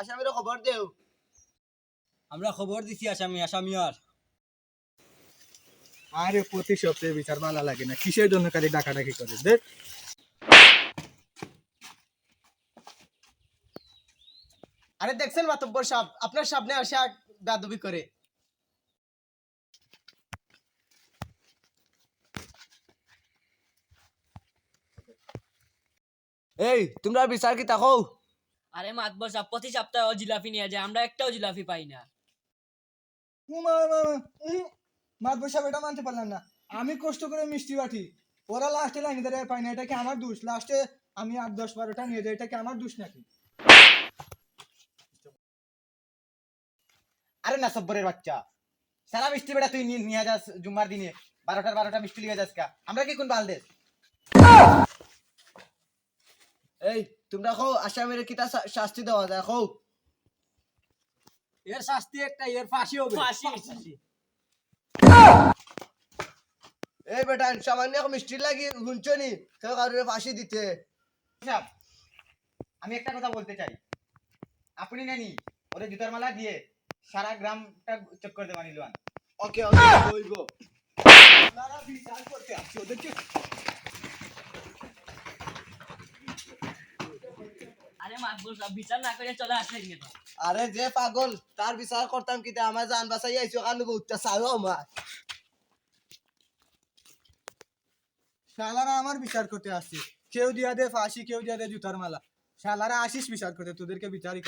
আসামিরে খবর দেও। আমরা খবর দিছি আসামি আসামি আর। আরে প্রতি সপ্তাহে বিচার ভালো লাগে না। কিসের জন্য খালি ডাকাডাকি করে? দেখ। আরে দেখছেন মাতব্বর সাহেব আপনার সামনে আসে দাদবি করে। এই তোমরা বিচার কি তাকো? আরে মাতবর সাহেব প্রতি সপ্তাহে জিলাপি নিয়ে যায় আমরা একটাও জিলাপি পাই না। মাত বসা এটা মানতে পারলাম না। আমি কষ্ট করে মিষ্টি বাটি। ওরা লাস্টে লাইনে দাঁড়িয়ে পাই না এটা কি আমার দোষ? লাস্টে আমি আট দশ বারোটা নিয়ে যাই এটা কি আমার দোষ নাকি? আরে না সব্বরের বাচ্চা। সারা মিষ্টি বেটা তুই নিয়ে- নিয়ে যাস জুম্মার দিনে। বারোটার বারোটা মিষ্টি লিয়ে যাস কা। আমরা কি কোন বাল দেশ এই তোমরা কও আসামের কিতা শাস্তি দেওয়া যায়? কও। এর শাস্তি একটা এর ফাঁসি হবে। ফাঁসি। এই বেটা সামান্য মিষ্টি লাগি হুঞ্চনি কেউ কারোর ফাঁসি দিতে? আমি একটা কথা বলতে চাই। আপনি নানি ওরে জুতার মালা দিয়ে সারা গ্রামটা চক্কর দেওয়া নিলুয়ান ওকে ওকে বলব আরে মাতবর সাহেব আরে যে পাগল তার বিচার করতাম কিন্তু আমার জান বাঁচাই আইছো কারণ বহুতটা চালো আমার শালারা আমার বিচার করতে আসছে কেউ দিয়া দে ফাঁসি কেউ দিয়া দে জুতার মালা। শালারা আসিস বিচার করতে তোদেরকে বিচারই